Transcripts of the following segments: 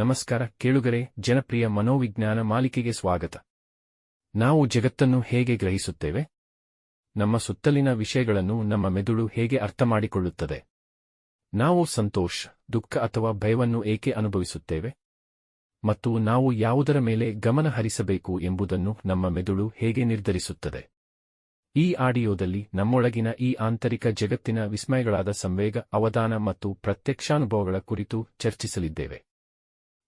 ನಮಸ್ಕಾರ ಕೇಳುಗರೆ, ಜನಪ್ರಿಯ ಮನೋವಿಜ್ಞಾನ ಮಾಲಿಕೆಗೆ ಸ್ವಾಗತ. ನಾವು ಜಗತ್ತನ್ನು ಹೇಗೆ ಗ್ರಹಿಸುತ್ತೇವೆ? ನಮ್ಮ ಸುತ್ತಲಿನ ವಿಷಯಗಳನ್ನು ನಮ್ಮ ಮೆದುಳು ಹೇಗೆ ಅರ್ಥಮಾಡಿಕೊಳ್ಳುತ್ತದೆ? ನಾವು ಸಂತೋಷ, ದುಃಖ ಅಥವಾ ಭಯವನ್ನು ಏಕೆ ಅನುಭವಿಸುತ್ತೇವೆ? ಮತ್ತು ನಾವು ಯಾವುದರ ಮೇಲೆ ಗಮನ ಹರಿಸಬೇಕು ಎಂಬುದನ್ನು ನಮ್ಮ ಮೆದುಳು ಹೇಗೆ ನಿರ್ಧರಿಸುತ್ತದೆ? ಈ ಆಡಿಯೋದಲ್ಲಿ ನಮ್ಮೊಳಗಿನ ಈ ಆಂತರಿಕ ಜಗತ್ತಿನ ವಿಸ್ಮಯಗಳಾದ ಸಂವೇಗ, ಅವಧಾನ ಮತ್ತು ಪ್ರತ್ಯಕ್ಷಾನುಭವಗಳ ಕುರಿತು ಚರ್ಚಿಸಲಿದ್ದೇವೆ.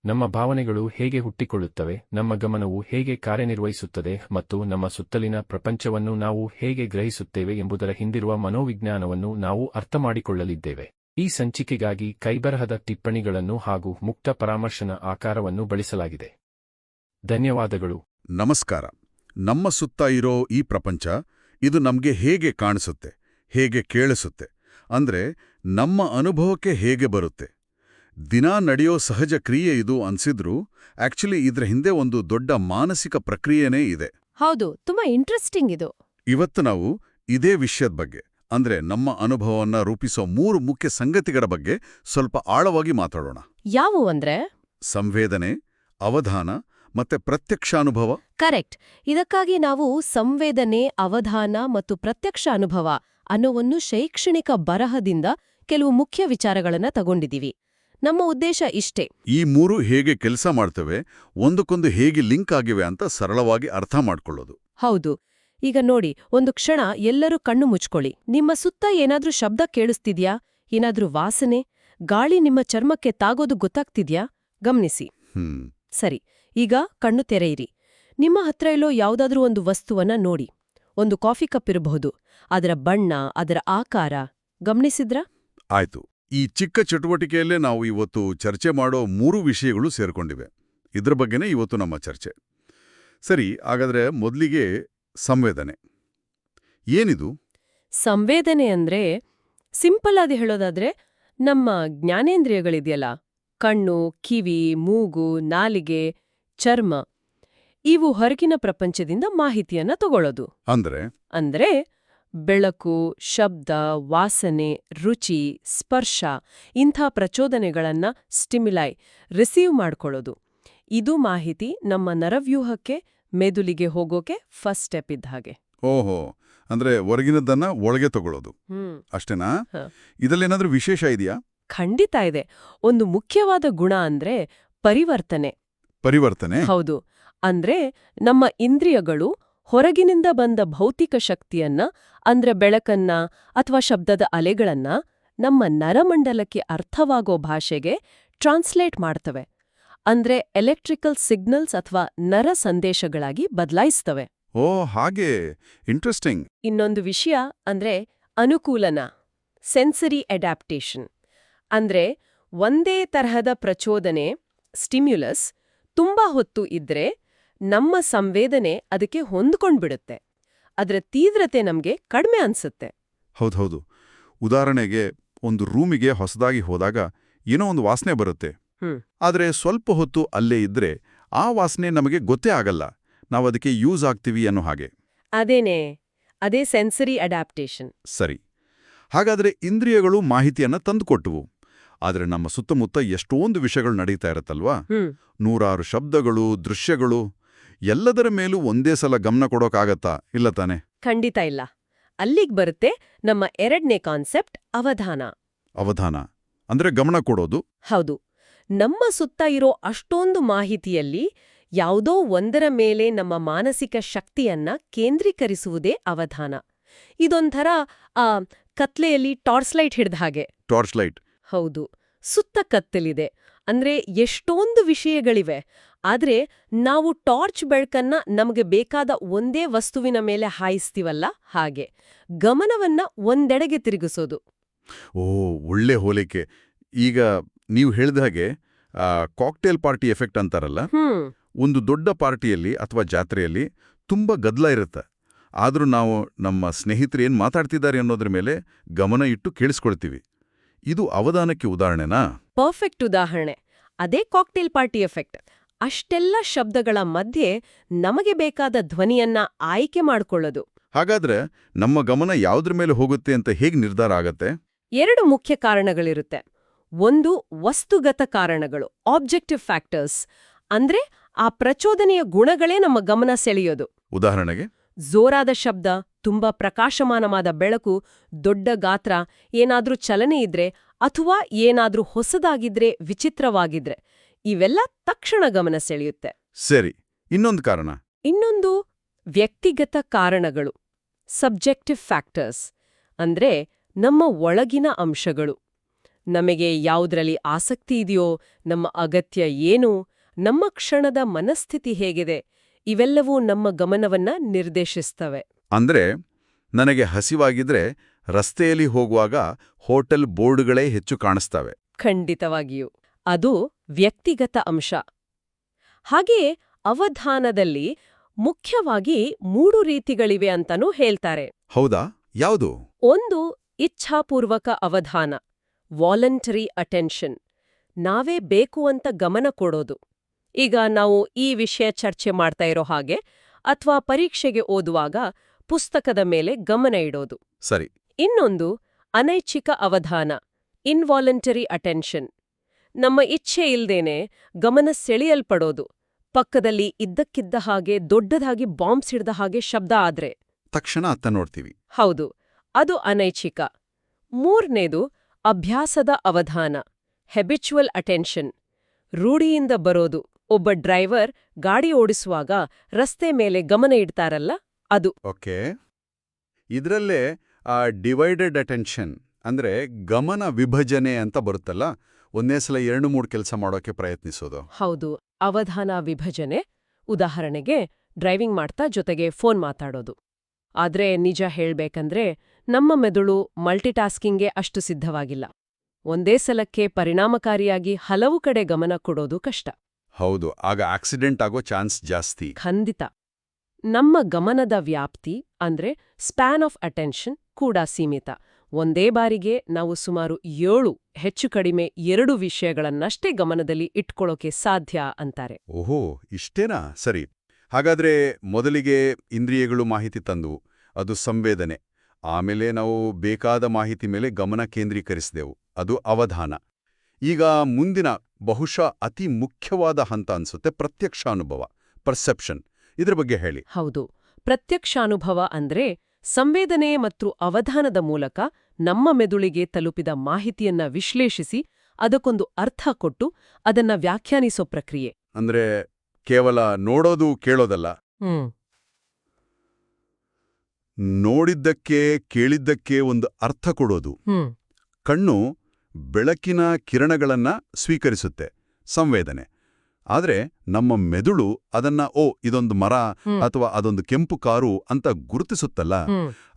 ನಮ್ಮ ಭಾವನೆಗಳು ಹೇಗೆ ಹುಟ್ಟಿಕೊಳ್ಳುತ್ತವೆ, ನಮ್ಮ ಗಮನವು ಹೇಗೆ ಕಾರ್ಯನಿರ್ವಹಿಸುತ್ತದೆ ಮತ್ತು ನಮ್ಮ ಸುತ್ತಲಿನ ಪ್ರಪಂಚವನ್ನು ನಾವು ಹೇಗೆ ಗ್ರಹಿಸುತ್ತೇವೆ ಎಂಬುದರ ಹಿಂದಿರುವ ಮನೋವಿಜ್ಞಾನವನ್ನು ನಾವು ಅರ್ಥಮಾಡಿಕೊಳ್ಳಲಿದ್ದೇವೆ. ಈ ಸಂಚಿಕೆಗಾಗಿ ಕೈಬರಹದ ಟಿಪ್ಪಣಿಗಳನ್ನು ಹಾಗೂ ಮುಕ್ತ ಪರಾಮರ್ಶನ ಆಕಾರವನ್ನು ಬಳಸಲಾಗಿದೆ. ಧನ್ಯವಾದಗಳು. ನಮಸ್ಕಾರ. ನಮ್ಮ ಸುತ್ತ ಇರೋ ಈ ಪ್ರಪಂಚ, ಇದು ನಮಗೆ ಹೇಗೆ ಕಾಣಿಸುತ್ತೆ, ಹೇಗೆ ಕೇಳಿಸುತ್ತೆ, ಅಂದ್ರೆ ನಮ್ಮ ಅನುಭವಕ್ಕೆ ಹೇಗೆ ಬರುತ್ತೆ. ದಿನಾ ನಡೆಯೋ ಸಹಜ ಕ್ರಿಯೆ ಇದು ಅನ್ಸಿದ್ರು ಆಕ್ಚುಲಿ ಇದ್ರ ಹಿಂದೆ ಒಂದು ದೊಡ್ಡ ಮಾನಸಿಕ ಪ್ರಕ್ರಿಯೆನೇ ಇದೆ. ಹೌದು ತುಂಬಾ ಇಂಟ್ರೆಸ್ಟಿಂಗ್ ಇದು. ಇವತ್ತು ನಾವು ಇದೇ ವಿಷಯದ ಬಗ್ಗೆ ಅಂದ್ರೆ ನಮ್ಮ ಅನುಭವವನ್ನ ರೂಪಿಸೋ ಮೂರು ಮುಖ್ಯ ಸಂಗತಿಗಳ ಬಗ್ಗೆ ಸ್ವಲ್ಪ ಆಳವಾಗಿ ಮಾತಾಡೋಣ. ಯಾವುವು ಅಂದ್ರೆ? ಸಂವೇದನೆ ಅವಧಾನ ಮತ್ತೆ ಪ್ರತ್ಯಕ್ಷಾನುಭವ. ಕರೆಕ್ಟ್. ಇದಕ್ಕಾಗಿ ನಾವು ಸಂವೇದನೆ ಅವಧಾನ ಮತ್ತು ಪ್ರತ್ಯಕ್ಷ ಅನುಭವ ಅನ್ನೋ ಒಂದು ಶೈಕ್ಷಣಿಕ ಬರಹದಿಂದ ಕೆಲವು ಮುಖ್ಯ ವಿಚಾರಗಳನ್ನ ತಗೊಂಡಿದೀವಿ ನಮ್ಮ ಉದ್ದೇಶ ಇಷ್ಟೇ. ಈ ಮೂರು ಹೇಗೆ ಕೆಲಸ ಮಾಡ್ತವೆ ಒಂದಕ್ಕೊಂದು ಹೇಗೆ ಲಿಂಕ್ ಆಗಿವೆ ಅಂತ ಸರಳವಾಗಿ ಅರ್ಥ ಮಾಡ್ಕೊಳ್ಳೋದು. ಹೌದು. ಈಗ ನೋಡಿ ಒಂದು ಕ್ಷಣ ಎಲ್ಲರೂ ಕಣ್ಣು ಮುಚ್ಕೊಳ್ಳಿ. ನಿಮ್ಮ ಸುತ್ತ ಏನಾದ್ರೂ ಶಬ್ದ ಕೇಳಿಸ್ತಿದ್ಯಾ? ಏನಾದ್ರೂ ವಾಸನೆ? ಗಾಳಿ ನಿಮ್ಮ ಚರ್ಮಕ್ಕೆ ತಾಗೋದು ಗೊತ್ತಾಗ್ತಿದ್ಯಾ? ಗಮನಿಸಿ. ಹ್ಮ್. ಸರಿ ಈಗ ಕಣ್ಣು ತೆರೆಯಿರಿ. ನಿಮ್ಮ ಹತ್ರ ಇಲ್ಲೋ ಯಾವುದಾದ್ರೂ ಒಂದು ವಸ್ತುವನ್ನ ನೋಡಿ. ಒಂದು ಕಾಫಿ ಕಪ್ ಇರಬಹುದು. ಅದರ ಬಣ್ಣ ಅದರ ಆಕಾರ. ಗಮನಿಸಿದ್ರ? ಆಯ್ತು. ಈ ಚಿಕ್ಕ ಚಟುವಟಿಕೆಯಲ್ಲೇ ನಾವು ಇವತ್ತು ಚರ್ಚೆ ಮಾಡೋ ಮೂರು ವಿಷಯಗಳು ಸೇರ್ಕೊಂಡಿವೆ. ಇದ್ರ ಬಗ್ಗೆನೇ ಇವತ್ತು ನಮ್ಮ ಚರ್ಚೆ. ಸರಿ ಹಾಗಾದ್ರೆ ಮೊದಲಿಗೆ ಸಂವೇದನೆ. ಏನಿದು? ಸಂವೇದನೆ ಅಂದ್ರೆ ಸಿಂಪಲ್ ಆಗಿ ಹೇಳೋದಾದ್ರೆ ನಮ್ಮ ಜ್ಞಾನೇಂದ್ರಿಯಗಳಿದೆಯಲ್ಲ ಕಣ್ಣು ಕಿವಿ ಮೂಗು ನಾಲಿಗೆ ಚರ್ಮ ಇವು ಹೊರಗಿನ ಪ್ರಪಂಚದಿಂದ ಮಾಹಿತಿಯನ್ನ ತಗೊಳ್ಳೋದು. ಅಂದ್ರೆ? ಅಂದ್ರೆ ಬೆಳಕು ಶಬ್ದ ವಾಸನೆ ರುಚಿ ಸ್ಪರ್ಶ ಇಂಥ ಪ್ರಚೋದನೆಗಳನ್ನ ಸ್ಟಿಮ್ಯುಲೈ ರಿಸೀವ್ ಮಾಡ್ಕೊಳ್ಳೋದು. ಇದು ಮಾಹಿತಿ ನಮ್ಮ ನರವ್ಯೂಹಕ್ಕೆ ಮೆದುಲಿಗೆ ಹೋಗೋಕೆ ಫಸ್ಟ್ ಸ್ಟೆಪ್ ಇದ್ದ ಹಾಗೆ. ಓಹೋ ಅಂದ್ರೆ ಹೊರಗಿನದನ್ನ ಒಳಗೆ ತಗೊಳ್ಳೋದು. ಅಷ್ಟೇನಾ? ಇದರಲ್ಲೇನಾದ್ರೂ ವಿಶೇಷ ಇದೆಯಾ? ಖಂಡಿತ ಇದೆ. ಒಂದು ಮುಖ್ಯವಾದ ಗುಣ ಅಂದ್ರೆ ಪರಿವರ್ತನೆ. ಪರಿವರ್ತನೆ? ಹೌದು. ಅಂದ್ರೆ ನಮ್ಮ ಇಂದ್ರಿಯಗಳು ಹೊರಗಿನಿಂದ ಬಂದ ಭೌತಿಕ ಶಕ್ತಿಯನ್ನ ಅಂದ್ರೆ ಬೆಳಕನ್ನ ಅಥವಾ ಶಬ್ದದ ಅಲೆಗಳನ್ನ ನಮ್ಮ ನರಮಂಡಲಕ್ಕೆ ಅರ್ಥವಾಗೋ ಭಾಷೆಗೆ ಟ್ರಾನ್ಸ್ಲೇಟ್ ಮಾಡ್ತವೆ. ಅಂದ್ರೆ ಎಲೆಕ್ಟ್ರಿಕಲ್ ಸಿಗ್ನಲ್ಸ್ ಅಥವಾ ನರ ಸಂದೇಶಗಳಾಗಿ ಬದಲಾಯಿಸ್ತವೆ. ಓ ಹಾಗೆ. ಇಂಟ್ರೆಸ್ಟಿಂಗ್. ಇನ್ನೊಂದು ವಿಷಯ ಅಂದ್ರೆ ಅನುಕೂಲನ ಸೆನ್ಸರಿ ಅಡ್ಯಾಪ್ಟೇಷನ್. ಅಂದ್ರೆ ಒಂದೇ ತರಹದ ಪ್ರಚೋದನೆ ಸ್ಟಿಮ್ಯುಲಸ್ ತುಂಬಾ ಹೊತ್ತು ಇದ್ರೆ ನಮ್ಮ ಸಂವೇದನೆ ಅದಕ್ಕೆ ಹೊಂದ್ಕೊಂಡ್ಬಿಡುತ್ತೆ. ಅದರ ತೀವ್ರತೆ ನಮ್ಗೆ ಕಡಿಮೆ ಅನ್ಸುತ್ತೆ. ಹೌದೌದು ಉದಾಹರಣೆಗೆ ಒಂದು ರೂಮಿಗೆ ಹೊಸದಾಗಿ ಹೋದಾಗ ಏನೋ ಒಂದು ವಾಸನೆ ಬರುತ್ತೆ. ಆದರೆ ಸ್ವಲ್ಪ ಹೊತ್ತು ಅಲ್ಲೇ ಇದ್ರೆ ಆ ವಾಸನೆ ನಮಗೆ ಗೊತ್ತೇ ಆಗಲ್ಲ. ನಾವು ಅದಕ್ಕೆ ಯೂಸ್ ಆಗ್ತೀವಿ ಅನ್ನೋ ಹಾಗೆ. ಅದೇನೇ? ಅದೇ ಸೆನ್ಸರಿ ಅಡಾಪ್ಟೇಷನ್. ಸರಿ. ಹಾಗಾದ್ರೆ ಇಂದ್ರಿಯಗಳು ಮಾಹಿತಿಯನ್ನ ತಂದುಕೊಟ್ಟವು ಆದರೆ ನಮ್ಮ ಸುತ್ತಮುತ್ತ ಎಷ್ಟೊಂದು ವಿಷಯಗಳು ನಡೀತಾ ಇರತ್ತಲ್ವಾ? ನೂರಾರು ಶಬ್ದಗಳು ದೃಶ್ಯಗಳು ಎಲ್ಲದರ ಮೇಲೂ ಒಂದೇ ಸಲ ಗಮನ ಕೊಡೋಕ್ಕಾಗತ್ತಾ ಇಲ್ಲ ತಾನೆ. ಖಂಡಿತ ಇಲ್ಲ. ಅಲ್ಲಿಗ್ ಬರುತ್ತೆ ನಮ್ಮ ಎರಡನೇ ಕಾನ್ಸೆಪ್ಟ್ ಅವಧಾನ. ಅವಧಾನ. ಅಂದ್ರೆ ಗಮನ ಕೊಡೋದು? ಹೌದು. ನಮ್ಮ ಸುತ್ತ ಇರೋ ಅಷ್ಟೊಂದು ಮಾಹಿತಿಯಲ್ಲಿ ಯಾವುದೋ ಒಂದರ ಮೇಲೆ ನಮ್ಮ ಮಾನಸಿಕ ಶಕ್ತಿಯನ್ನ ಕೇಂದ್ರೀಕರಿಸುವುದೇ ಅವಧಾನ. ಇದೊಂಥರ ಆ ಕತ್ಲೆಯಲ್ಲಿ ಟಾರ್ಚ್ ಲೈಟ್ ಹಿಡ್ದ ಹಾಗೆ. Torch light. ಹೌದು. ಸುತ್ತ ಕತ್ತಲಿದೆ. ಅಂದ್ರೆ ಎಷ್ಟೊಂದು ವಿಷಯಗಳಿವೆ ಆದ್ರೆ ನಾವು ಟಾರ್ಚ್ ಬೆಳಕನ್ನ ನಮಗೆ ಬೇಕಾದ ಒಂದೇ ವಸ್ತುವಿನ ಮೇಲೆ ಹಾಯಿಸ್ತೀವಲ್ಲ ಹಾಗೆ ಗಮನವನ್ನ ಒಂದೆಡೆಗೆ ತಿರುಗಿಸೋದು. ಓ ಒಳ್ಳೆ ಹೋಲಿಕೆ. ಈಗ ನೀವು ಹೇಳಿದ ಹಾಗೆ ಕಾಕ್ಟೇಲ್ ಪಾರ್ಟಿ ಎಫೆಕ್ಟ್ ಅಂತಾರಲ್ಲ? ಒಂದು ದೊಡ್ಡ ಪಾರ್ಟಿಯಲ್ಲಿ ಅಥವಾ ಜಾತ್ರೆಯಲ್ಲಿ ತುಂಬ ಗದ್ದಲ ಇರುತ್ತೆ. ಆದರೂ ನಾವು ನಮ್ಮ ಸ್ನೇಹಿತರು ಏನು ಮಾತಾಡ್ತಿದ್ದಾರೆ ಅನ್ನೋದ್ರ ಮೇಲೆ ಗಮನ ಇಟ್ಟು ಕೇಳಿಸ್ಕೊಳ್ತೀವಿ. ಇದು ಅವಧಾನಕ್ಕೆ ಉದಾಹರಣೆನಾ? ಪರ್ಫೆಕ್ಟ್ ಉದಾಹರಣೆ. ಅದೇ ಕಾಕ್ಟೇಲ್ ಪಾರ್ಟಿ ಎಫೆಕ್ಟ್. ಅಷ್ಟೆಲ್ಲ ಶಬ್ದಗಳ ಮಧ್ಯೆ ನಮಗೆ ಬೇಕಾದ ಧ್ವನಿಯನ್ನ ಆಯ್ಕೆ ಮಾಡಿಕೊಳ್ಳೋದು. ಹಾಗಾದ್ರೆ ನಮ್ಮ ಗಮನ ಯಾವುದ್ರ ಮೇಲೆ ಹೋಗುತ್ತೆ ಅಂತ ಹೇಗೆ ನಿರ್ಧಾರ ಆಗತ್ತೆ? ಎರಡು ಮುಖ್ಯ ಕಾರಣಗಳಿರುತ್ತೆ. ಒಂದು ವಸ್ತುಗತ ಕಾರಣಗಳು ಆಬ್ಜೆಕ್ಟಿವ್ ಫ್ಯಾಕ್ಟರ್ಸ್ ಅಂದ್ರೆ ಆ ಪ್ರಚೋದನೆಯ ಗುಣಗಳೇ ನಮ್ಮ ಗಮನ ಸೆಳೆಯೋದು. ಉದಾಹರಣೆಗೆ? ಜೋರಾದ ಶಬ್ದ ತುಂಬಾ ಪ್ರಕಾಶಮಾನವಾದ ಬೆಳಕು ದೊಡ್ಡ ಗಾತ್ರ ಏನಾದ್ರೂ ಚಲನೆ ಇದ್ರೆ ಅಥವಾ ಏನಾದ್ರೂ ಹೊಸದಾಗಿದ್ರೆ ವಿಚಿತ್ರವಾಗಿದ್ರೆ ಇವೆಲ್ಲ ತಕ್ಷಣ ಗಮನ ಸೆಳೆಯುತ್ತೆ. ಸರಿ ಇನ್ನೊಂದು ಕಾರಣ. ಇನ್ನೊಂದು ವ್ಯಕ್ತಿಗತ ಕಾರಣಗಳು ಸಬ್ಜೆಕ್ಟಿವ್ ಫ್ಯಾಕ್ಟರ್ಸ್ ಅಂದ್ರೆ ನಮ್ಮ ಒಳಗಿನ ಅಂಶಗಳು. ನಮಗೆ ಯಾವುದರಲ್ಲಿ ಆಸಕ್ತಿ ಇದೆಯೋ ನಮ್ಮ ಅಗತ್ಯ ಏನು ನಮ್ಮ ಕ್ಷಣದ ಮನಸ್ಥಿತಿ ಹೇಗಿದೆ ಇವೆಲ್ಲವೂ ನಮ್ಮ ಗಮನವನ್ನ ನಿರ್ದೇಶಿಸ್ತವೆ. ಅಂದ್ರೆ ನನಗೆ ಹಸಿವಾಗಿದ್ರೆ ರಸ್ತೆಯಲ್ಲಿ ಹೋಗುವಾಗ ಹೋಟೆಲ್ ಬೋರ್ಡ್ಗಳೇ ಹೆಚ್ಚು ಕಾಣಿಸ್ತವೆ. ಖಂಡಿತವಾಗಿಯೂ. ಅದು ವ್ಯಕ್ತಿಗತ ಅಂಶ. ಹಾಗೆಯೇ ಅವಧಾನದಲ್ಲಿ ಮುಖ್ಯವಾಗಿ ಮೂರು ರೀತಿಗಳಿವೆ ಅಂತನೂ ಹೇಳ್ತಾರೆ. ಹೌದಾ? ಯಾವುದು? ಒಂದು ಇಚ್ಛಾಪೂರ್ವಕ ಅವಧಾನ ವಾಲಂಟರಿ ಅಟೆನ್ಷನ್. ನಾವೇ ಬೇಕು ಅಂತ ಗಮನ ಕೊಡೋದು. ಈಗ ನಾವು ಈ ವಿಷಯ ಚರ್ಚೆ ಮಾಡ್ತಾ ಇರೋ ಹಾಗೆ ಅಥವಾ ಪರೀಕ್ಷೆಗೆ ಓದುವಾಗ ಪುಸ್ತಕದ ಮೇಲೆ ಗಮನ ಇಡೋದು. ಸರಿ. ಇನ್ನೊಂದು ಅನೈಚ್ಛಿಕ ಅವಧಾನ ಇನ್ವಾಲಂಟರಿ ಅಟೆನ್ಷನ್ ನಮ್ಮ ಇಚ್ಛೆ ಇಲ್ದೇನೆ ಗಮನ ಸೆಳೆಯಲ್ಪಡೋದು. ಪಕ್ಕದಲ್ಲಿ ಇದ್ದಕ್ಕಿದ್ದ ಹಾಗೆ ದೊಡ್ಡದಾಗಿ ಬಾಂಬ್ ಸಿಡ್ದ ಹಾಗೆ ಶಬ್ದ ಆದ್ರೆ. ತಕ್ಷಣ ಅತ್ತ ನೋಡ್ತೀವಿ. ಹೌದು ಅದು ಅನೈಚ್ಛಿಕ. ಮೂರನೇದು ಅಭ್ಯಾಸದ ಅವಧಾನ ಹೆಬಿಚುವಲ್ ಅಟೆನ್ಷನ್ ರೂಢಿಯಿಂದ ಬರೋದು. ಒಬ್ಬ ಡ್ರೈವರ್ ಗಾಡಿ ಓಡಿಸುವಾಗ ರಸ್ತೆ ಮೇಲೆ ಗಮನ ಇಡ್ತಾರಲ್ಲ? ಅದು. ಓಕೆ. ಇದರಲ್ಲೇ ಆ ಡಿವೈಡೆಡ್ ಅಟೆನ್ಷನ್ ಅಂದ್ರೆ ಗಮನ ವಿಭಜನೆ ಅಂತ ಬರುತ್ತಲ್ಲ ಒಂದೇ ಸಲ ಎರಡು ಮೂರು ಕೆಲಸ ಮಾಡೋಕೆ ಪ್ರಯತ್ನಿಸೋದು. ಹೌದು. ಅವಧಾನ ವಿಭಜನೆ ಉದಾಹರಣೆಗೆ ಡ್ರೈವಿಂಗ್ ಮಾಡ್ತಾ ಜೊತೆಗೆ ಫೋನ್ ಮಾತಾಡೋದು. ಆದರೆ ನಿಜ ಹೇಳ್ಬೇಕಂದ್ರೆ ನಮ್ಮ ಮೆದುಳು ಮಲ್ಟಿಟಾಸ್ಕಿಂಗ್ಗೆ ಅಷ್ಟು ಸಿದ್ಧವಾಗಿಲ್ಲ. ಒಂದೇ ಸಲಕ್ಕೆ ಪರಿಣಾಮಕಾರಿಯಾಗಿ ಹಲವು ಕಡೆ ಗಮನ ಕೊಡೋದು ಕಷ್ಟ. ಹೌದು. ಆಗ ಆಕ್ಸಿಡೆಂಟ್ ಆಗೋ ಚಾನ್ಸ್ ಜಾಸ್ತಿ. ಖಂಡಿತ. ನಮ್ಮ ಗಮನದ ವ್ಯಾಪ್ತಿ ಅಂದ್ರೆ ಸ್ಪ್ಯಾನ್ ಆಫ್ ಅಟೆನ್ಷನ್ ಕೂಡ ಸೀಮಿತ. ಒಂದೇ ಬಾರಿಗೆ ನಾವು ಸುಮಾರು ಏಳು, ಹೆಚ್ಚು ಕಡಿಮೆ ಎರಡು ವಿಷಯಗಳನ್ನಷ್ಟೇ ಗಮನದಲ್ಲಿ ಇಟ್ಕೊಳ್ಳೋಕೆ ಸಾಧ್ಯ ಅಂತಾರೆ. ಓಹೋ, ಇಷ್ಟೇನಾ? ಸರಿ. ಹಾಗಾದ್ರೆ ಮೊದಲಿಗೆ ಇಂದ್ರಿಯಗಳು ಮಾಹಿತಿ ತಂದವು ಅದು ಸಂವೇದನೆ. ಆಮೇಲೆ ನಾವು ಬೇಕಾದ ಮಾಹಿತಿ ಮೇಲೆ ಗಮನ ಕೇಂದ್ರೀಕರಿಸಿದೆವು. ಅದು ಅವಧಾನ. ಈಗ ಮುಂದಿನ ಬಹುಶಃ ಅತಿ ಮುಖ್ಯವಾದ ಹಂತ ಅನ್ಸುತ್ತೆ ಪ್ರತ್ಯಕ್ಷ ಅನುಭವ ಪರ್ಸೆಪ್ಷನ್ ಇದ್ರ ಬಗ್ಗೆ ಹೇಳಿ. ಹೌದು. ಪ್ರತ್ಯಕ್ಷಾನುಭವ ಅಂದ್ರೆ ಸಂವೇದನೆ ಮತ್ತು ಅವಧಾನದ ಮೂಲಕ ನಮ್ಮ ಮೆದುಳಿಗೆ ತಲುಪಿದ ಮಾಹಿತಿಯನ್ನ ವಿಶ್ಲೇಷಿಸಿ ಅದಕ್ಕೊಂದು ಅರ್ಥ ಕೊಟ್ಟು ಅದನ್ನ ವ್ಯಾಖ್ಯಾನಿಸೋ ಪ್ರಕ್ರಿಯೆ. ಅಂದ್ರೆ ಕೇವಲ ನೋಡೋದು ಕೇಳೋದಲ್ಲ. ನೋಡಿದ್ದಕ್ಕೆ ಕೇಳಿದ್ದಕ್ಕೆ ಒಂದು ಅರ್ಥ ಕೊಡೋದು. ಕಣ್ಣು ಬೆಳಕಿನ ಕಿರಣಗಳನ್ನ ಸ್ವೀಕರಿಸುತ್ತೆ. ಸಂವೇದನೆ. ಆದ್ರೆ ನಮ್ಮ ಮೆದುಳು ಅದನ್ನ ಓ ಇದೊಂದು ಮರ. ಅಥವಾ ಅದೊಂದು ಕೆಂಪು ಕಾರು ಅಂತ ಗುರುತಿಸುತ್ತಲ್ಲ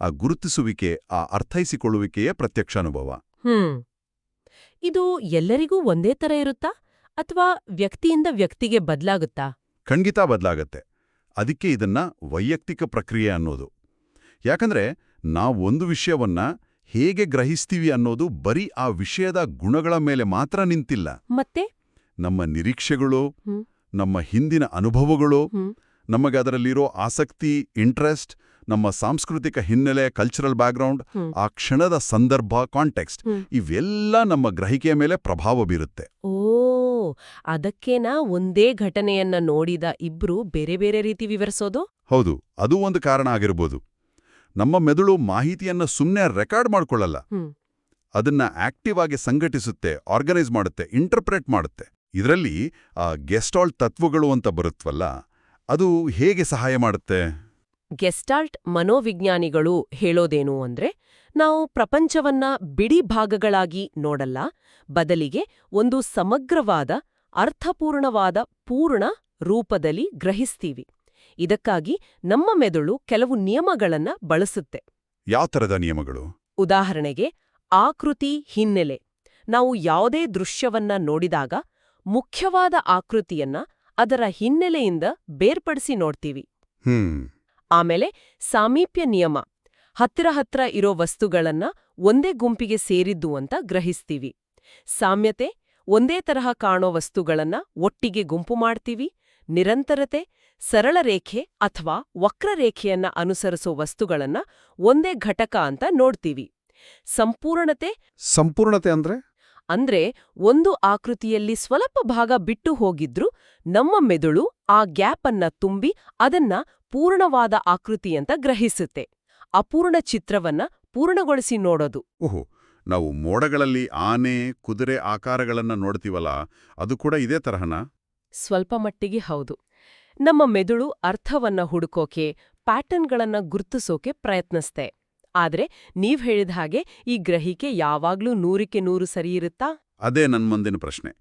ಆ ಗುರುತಿಸುವಿಕೆ ಆ ಅರ್ಥೈಸಿಕೊಳ್ಳುವಿಕೆಯೇ ಪ್ರತ್ಯಕ್ಷ ಅನುಭವ. ಇದು ಎಲ್ಲರಿಗೂ ಒಂದೇ ತರ ಇರುತ್ತಾ? ಅಥವಾ ವ್ಯಕ್ತಿಯಿಂದ ವ್ಯಕ್ತಿಗೆ ಬದಲಾಗುತ್ತಾ? ಖಂಡಿತ ಬದಲಾಗತ್ತೆ. ಅದಕ್ಕೆ ಇದನ್ನ ವೈಯಕ್ತಿಕ ಪ್ರಕ್ರಿಯೆ ಅನ್ನೋದು. ಯಾಕಂದ್ರೆ ನಾವು ಒಂದು ವಿಷಯವನ್ನ ಹೇಗೆ ಗ್ರಹಿಸ್ತೀವಿ ಅನ್ನೋದು ಬರೀ ಆ ವಿಷಯದ ಗುಣಗಳ ಮೇಲೆ ಮಾತ್ರ ನಿಂತಿಲ್ಲ. ಮತ್ತೆ? ನಮ್ಮ ನಿರೀಕ್ಷೆಗಳು ನಮ್ಮ ಹಿಂದಿನ ಅನುಭವಗಳು. ನಮಗೆ ಅದರಲ್ಲಿರೋ ಆಸಕ್ತಿ ಇಂಟ್ರೆಸ್ಟ್ ನಮ್ಮ ಸಾಂಸ್ಕೃತಿಕ ಹಿನ್ನೆಲೆ ಕಲ್ಚರಲ್ ಬ್ಯಾಕ್ಗ್ರೌಂಡ್. ಆ ಕ್ಷಣದ ಸಂದರ್ಭ ಕಾಂಟೆಕ್ಸ್ಟ್. ಇವೆಲ್ಲ ನಮ್ಮ ಗ್ರಹಿಕೆಯ ಮೇಲೆ ಪ್ರಭಾವ ಬೀರುತ್ತೆ. ಓ ಅದಕ್ಕೇನಾ ಒಂದೇ ಘಟನೆಯನ್ನ ನೋಡಿದ ಇಬ್ರು ಬೇರೆ ಬೇರೆ ರೀತಿ ವಿವರಿಸೋದು? ಹೌದು ಅದು ಒಂದು ಕಾರಣ ಆಗಿರ್ಬೋದು. ನಮ್ಮ ಮೆದುಳು ಮಾಹಿತಿಯನ್ನ ಸುಮ್ಮನೆ ರೆಕಾರ್ಡ್ ಮಾಡ್ಕೊಳ್ಳಲ್ಲ. ಅದನ್ನ ಆಕ್ಟಿವ್ ಆಗಿ ಸಂಘಟಿಸುತ್ತೆ ಆರ್ಗನೈಸ್ ಮಾಡುತ್ತೆ ಇಂಟರ್ಪ್ರೆಟ್ ಮಾಡುತ್ತೆ. ಇದರಲ್ಲಿ ಆ ಗೆಸ್ಟಾಲ್ಟ್ ತತ್ವಗಳು ಅಂತ ಬರುತ್ತವಲ್ಲ ಅದು ಹೇಗೆ ಸಹಾಯ ಮಾಡುತ್ತೆ? ಗೆಸ್ಟಾಲ್ಟ್ ಮನೋವಿಜ್ಞಾನಿಗಳು ಹೇಳೋದೇನು ಅಂದ್ರೆ ನಾವು ಪ್ರಪಂಚವನ್ನ ಬಿಡಿ ಭಾಗಗಳಾಗಿ ನೋಡಲ್ಲ ಬದಲಿಗೆ ಒಂದು ಸಮಗ್ರವಾದ ಅರ್ಥಪೂರ್ಣವಾದ ಪೂರ್ಣ ರೂಪದಲ್ಲಿ ಗ್ರಹಿಸ್ತೀವಿ. ಇದಕ್ಕಾಗಿ ನಮ್ಮ ಮೆದುಳು ಕೆಲವು ನಿಯಮಗಳನ್ನ ಬಳಸುತ್ತೆ. ಯಾವ ಥರದ ನಿಯಮಗಳು? ಉದಾಹರಣೆಗೆ ಆಕೃತಿ ಹಿನ್ನೆಲೆ. ನಾವು ಯಾವುದೇ ದೃಶ್ಯವನ್ನ ನೋಡಿದಾಗ ಮುಖ್ಯವಾದ ಆಕೃತಿಯನ್ನ ಅದರ ಹಿನ್ನೆಲೆಯಿಂದ ಬೇರ್ಪಡಿಸಿ ನೋಡ್ತೀವಿ. ಆಮೇಲೆ ಸಾಮೀಪ್ಯ ನಿಯಮ ಹತ್ತಿರ ಹತ್ತಿರ ಇರೋ ವಸ್ತುಗಳನ್ನ ಒಂದೇ ಗುಂಪಿಗೆ ಸೇರಿದ್ದು ಅಂತ ಗ್ರಹಿಸ್ತೀವಿ. ಸಾಮ್ಯತೆ ಒಂದೇ ತರಹ ಕಾಣೋ ವಸ್ತುಗಳನ್ನ ಒಟ್ಟಿಗೆ ಗುಂಪು ಮಾಡ್ತೀವಿ. ನಿರಂತರತೆ ಸರಳ ರೇಖೆ ಅಥವಾ ವಕ್ರರೇಖೆಯನ್ನ ಅನುಸರಿಸೋ ವಸ್ತುಗಳನ್ನ ಒಂದೇ ಘಟಕ ಅಂತ ನೋಡ್ತೀವಿ. ಸಂಪೂರ್ಣತೆ ಸಂಪೂರ್ಣತೆ ಅಂದ್ರೆ? ಅಂದ್ರೆ ಒಂದು ಆಕೃತಿಯಲ್ಲಿ ಸ್ವಲ್ಪ ಭಾಗ ಬಿಟ್ಟು ಹೋಗಿದ್ರೂ ನಮ್ಮ ಮೆದುಳು ಆ ಗ್ಯಾಪ್ ಅನ್ನ ತುಂಬಿ ಅದನ್ನ ಪೂರ್ಣವಾದ ಆಕೃತಿ ಅಂತ ಗ್ರಹಿಸುತ್ತೆ. ಅಪೂರ್ಣ ಚಿತ್ರವನ್ನ ಪೂರ್ಣಗೊಳಿಸಿ ನೋಡೋದು. ಓಹೋ ನಾವು ಮೋಡಗಳಲ್ಲಿ ಆನೆ ಕುದುರೆ ಆಕಾರಗಳನ್ನ ನೋಡ್ತೀವಲ್ಲ ಅದು ಕೂಡ ಇದೇ ತರಹನ? ಸ್ವಲ್ಪ ಮಟ್ಟಿಗೆ ಹೌದು. ನಮ್ಮ ಮೆದುಳು ಅರ್ಥವನ್ನ ಹುಡುಕೋಕೆ ಪ್ಯಾಟರ್ನ್ಗಳನ್ನ ಗುರ್ತಿಸೋಕೆ ಪ್ರಯತ್ನಿಸ್ತೆ. ಆದ್ರೆ ನೀವ್ ಹೇಳಿದ ಹಾಗೆ ಈ ಗ್ರಹಿಕೆ ಯಾವಾಗ್ಲೂ ನೂರಕ್ಕೆ ನೂರು ಸರಿ ಇರುತ್ತಾ? ಅದೇ ನನ್ನ ಮುಂದಿನ ಪ್ರಶ್ನೆ.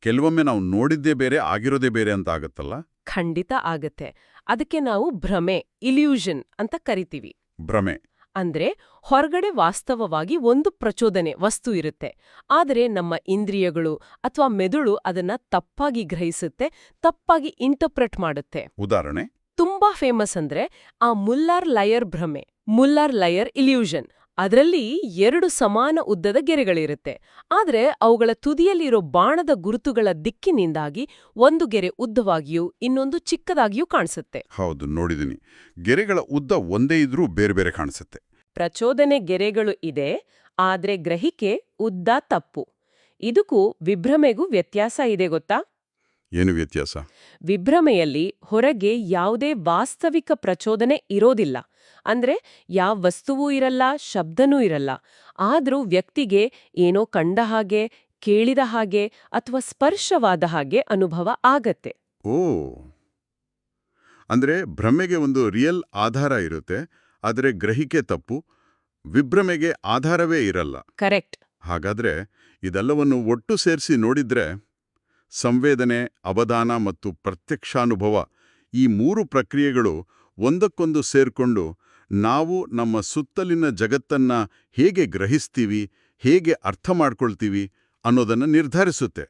ಕೆಲವೊಮ್ಮೆ ನಾವು ನೋಡಿದ್ದೇ ಬೇರೆ ಆಗಿರೋದೇ ಬೇರೆ ಅಂತ ಆಗತ್ತಲ್ಲ? ಖಂಡಿತ ಆಗತ್ತೆ. ಅದಕ್ಕೆ ನಾವು ಭ್ರಮೆ ಇಲ್ಯೂಷನ್ ಅಂತ ಕರಿತೀವಿ. ಭ್ರಮೆ. ಅಂದ್ರೆ ಹೊರಗಡೆ ವಾಸ್ತವವಾಗಿ ಒಂದು ಪ್ರಚೋದನೆ ವಸ್ತು ಇರುತ್ತೆ. ಆದರೆ ನಮ್ಮ ಇಂದ್ರಿಯಗಳು ಅಥವಾ ಮೆದುಳು ಅದನ್ನ ತಪ್ಪಾಗಿ ಗ್ರಹಿಸುತ್ತೆ ತಪ್ಪಾಗಿ ಇಂಟರ್ಪ್ರೆಟ್ ಮಾಡುತ್ತೆ. ಉದಾಹರಣೆ? ತುಂಬಾ ಫೇಮಸ್ ಅಂದ್ರೆ ಆ ಮುಲ್ಲಾರ್ ಲಯರ್ ಭ್ರಮೆ. Muller Lyer illusion. ಅದರಲ್ಲಿ ಎರಡು ಸಮಾನ ಉದ್ದದ ಗೆರೆಗಳಿರುತ್ತೆ. ಆದರೆ ಅವುಗಳ ತುದಿಯಲ್ಲಿರೋ ಬಾಣದ ಗುರುತುಗಳ ದಿಕ್ಕಿನಿಂದಾಗಿ ಒಂದು ಗೆರೆ ಉದ್ದವಾಗಿಯೂ ಇನ್ನೊಂದು ಚಿಕ್ಕದಾಗಿಯೂ ಕಾಣಿಸುತ್ತೆ. ಹೌದು ನೋಡಿದೀನಿ. ಗೆರೆಗಳ ಉದ್ದ ಒಂದೇ ಇದ್ರೂ ಬೇರೆ ಬೇರೆ ಕಾಣಿಸುತ್ತೆ. ಪ್ರಚೋದನೆ ಗೆರೆಗಳು ಇದೆ ಆದರೆ ಗ್ರಹಿಕೆ ಉದ್ದ ತಪ್ಪು. ಇದಕ್ಕೂ ವಿಭ್ರಮೆಗೂ ವ್ಯತ್ಯಾಸ ಇದೆ ಗೊತ್ತಾ? ಏನು ವ್ಯತ್ಯಾಸ? ವಿಭ್ರಮೆಯಲ್ಲಿ ಹೊರಗೆ ಯಾವುದೇ ವಾಸ್ತವಿಕ ಪ್ರಚೋದನೆ ಇರೋದಿಲ್ಲ. ಅಂದ್ರೆ ಯಾವ ವಸ್ತುವೂ ಇರಲ್ಲ ಶಬ್ದನೂ ಇರಲ್ಲ. ಆದರೂ ವ್ಯಕ್ತಿಗೆ ಏನೋ ಕಂಡ ಹಾಗೆ ಕೇಳಿದ ಹಾಗೆ ಅಥವಾ ಸ್ಪರ್ಶವಾದ ಹಾಗೆ ಅನುಭವ ಆಗತ್ತೆ. ಓ! ಅಂದ್ರೆ ಭ್ರಮೆಗೆ ಒಂದು ರಿಯಲ್ ಆಧಾರ ಇರುತ್ತೆ ಆದರೆ ಗ್ರಹಿಕೆ ತಪ್ಪು ವಿಭ್ರಮೆಗೆ ಆಧಾರವೇ ಇರಲ್ಲ. ಕರೆಕ್ಟ್. ಹಾಗಾದ್ರೆ ಇದೆಲ್ಲವನ್ನು ಒಟ್ಟು ಸೇರಿಸಿ ನೋಡಿದ್ರೆ ಸಂವೇದನೆ ಅವಧಾನ ಮತ್ತು ಪ್ರತ್ಯಕ್ಷಾನುಭವ ಈ ಮೂರು ಪ್ರಕ್ರಿಯೆಗಳು ಒಂದಕ್ಕೊಂದು ಸೇರಿಕೊಂಡು ನಾವು ನಮ್ಮ ಸುತ್ತಲಿನ ಜಗತ್ತನ್ನ ಹೇಗೆ ಗ್ರಹಿಸ್ತೀವಿ ಹೇಗೆ ಅರ್ಥ ಮಾಡ್ಕೊಳ್ತೀವಿ ಅನ್ನೋದನ್ನ ನಿರ್ಧರಿಸುತ್ತೆ.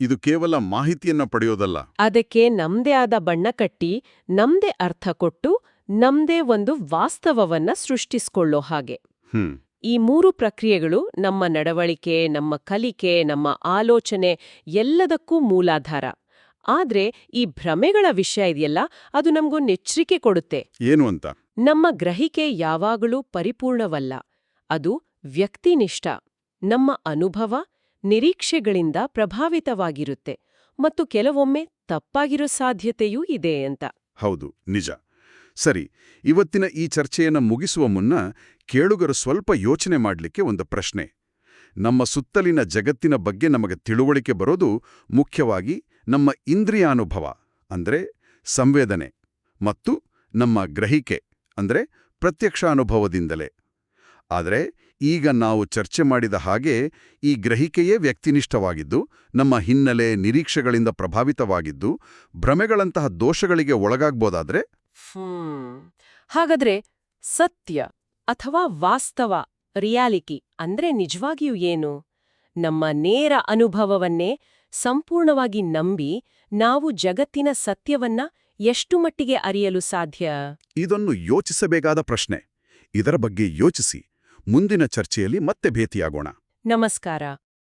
ಇದು ಕೇವಲ ಮಾಹಿತಿಯನ್ನ ಪಡೆಯೋದಲ್ಲ. ಅದಕ್ಕೆ ನಮ್ದೇ ಆದ ಬಣ್ಣ ಕಟ್ಟಿ ನಮ್ದೇ ಅರ್ಥ ಕೊಟ್ಟು ನಮ್ದೇ ಒಂದು ವಾಸ್ತವವನ್ನ ಸೃಷ್ಟಿಸ್ಕೊಳ್ಳೋ ಹಾಗೆ. ಹ್ಮ್. ಈ ಮೂರು ಪ್ರಕ್ರಿಯೆಗಳು ನಮ್ಮ ನಡವಳಿಕೆ ನಮ್ಮ ಕಲಿಕೆ ನಮ್ಮ ಆಲೋಚನೆ ಎಲ್ಲದಕ್ಕೂ ಮೂಲಾಧಾರ. ಆದ್ರೆ ಈ ಭ್ರಮೆಗಳ ವಿಷಯ ಇದೆಯಲ್ಲ ಅದು ನಮಗೊಂದು ಎಚ್ಚರಿಕೆ ಕೊಡುತ್ತೆ. ಏನು ಅಂತ? ನಮ್ಮ ಗ್ರಹಿಕೆ ಯಾವಾಗಲೂ ಪರಿಪೂರ್ಣವಲ್ಲ. ಅದು ವ್ಯಕ್ತಿನಿಷ್ಠ ನಮ್ಮ ಅನುಭವ ನಿರೀಕ್ಷೆಗಳಿಂದ ಪ್ರಭಾವಿತವಾಗಿರುತ್ತೆ. ಮತ್ತು ಕೆಲವೊಮ್ಮೆ ತಪ್ಪಾಗಿರೋ ಸಾಧ್ಯತೆಯೂ ಇದೆ ಅಂತ. ಹೌದು ನಿಜ. ಸರಿ, ಇವತ್ತಿನ ಈ ಚರ್ಚೆಯನ್ನು ಮುಗಿಸುವ ಮುನ್ನ ಕೇಳುಗರು ಸ್ವಲ್ಪ ಯೋಚನೆ ಮಾಡಲಿಕ್ಕೆ ಒಂದು ಪ್ರಶ್ನೆ. ನಮ್ಮ ಸುತ್ತಲಿನ ಜಗತ್ತಿನ ಬಗ್ಗೆ ನಮಗೆ ತಿಳುವಳಿಕೆ ಬರೋದು ಮುಖ್ಯವಾಗಿ ನಮ್ಮ ಇಂದ್ರಿಯಾನುಭವ, ಅಂದ್ರೆ ಸಂವೇದನೆ, ಮತ್ತು ನಮ್ಮ ಗ್ರಹಿಕೆ, ಅಂದ್ರೆ ಪ್ರತ್ಯಕ್ಷಾನುಭವದಿಂದಲೇ. ಆದರೆ, ಈಗ ನಾವು ಚರ್ಚೆ ಮಾಡಿದ ಹಾಗೆ ಈ ಗ್ರಹಿಕೆಯೇ ವ್ಯಕ್ತಿನಿಷ್ಠವಾಗಿದ್ದು, ನಮ್ಮ ಹಿನ್ನೆಲೆ ನಿರೀಕ್ಷೆಗಳಿಂದ ಪ್ರಭಾವಿತವಾಗಿದ್ದು, ಭ್ರಮೆಗಳಂತಹ ದೋಷಗಳಿಗೆ ಒಳಗಾಗ್ಬೋದಾದ್ರೆ ಹ್ಮ್. ಹಾಗಾದ್ರೆ ಸತ್ಯ ಅಥವಾ ವಾಸ್ತವ ರಿಯಾಲಿಟಿ ಅಂದ್ರೆ ನಿಜವಾಗಿಯೂ ಏನು? ನಮ್ಮ ನೇರ ಅನುಭವವನ್ನೇ ಸಂಪೂರ್ಣವಾಗಿ ನಂಬಿ ನಾವು ಜಗತ್ತಿನ ಸತ್ಯವನ್ನ ಎಷ್ಟು ಮಟ್ಟಿಗೆ ಅರಿಯಲು ಸಾಧ್ಯ? ಇದನ್ನು ಯೋಚಿಸಬೇಕಾದ ಪ್ರಶ್ನೆ. ಇದರ ಬಗ್ಗೆ ಯೋಚಿಸಿ. ಮುಂದಿನ ಚರ್ಚೆಯಲ್ಲಿ ಮತ್ತೆ ಭೇಟಿಯಾಗೋಣ. ನಮಸ್ಕಾರ.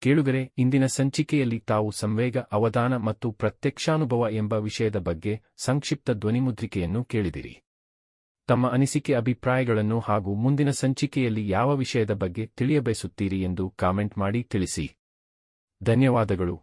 ಕೇಳುಗರೆ, ಇಂದಿನ ಸಂಚಿಕೆಯಲ್ಲಿ ತಾವು ಸಂವೇಗ, ಅವಧಾನ ಮತ್ತು ಪ್ರತ್ಯಕ್ಷಾನುಭವ ಎಂಬ ವಿಷಯದ ಬಗ್ಗೆ ಸಂಕ್ಷಿಪ್ತ ಧ್ವನಿಮುದ್ರಿಕೆಯನ್ನು ಕೇಳಿದಿರಿ. ತಮ್ಮ ಅನಿಸಿಕೆ ಅಭಿಪ್ರಾಯಗಳನ್ನು ಹಾಗೂ ಮುಂದಿನ ಸಂಚಿಕೆಯಲ್ಲಿ ಯಾವ ವಿಷಯದ ಬಗ್ಗೆ ತಿಳಿಯಬಯಸುತ್ತೀರಿ ಎಂದು ಕಾಮೆಂಟ್ ಮಾಡಿ ತಿಳಿಸಿ. ಧನ್ಯವಾದಗಳು.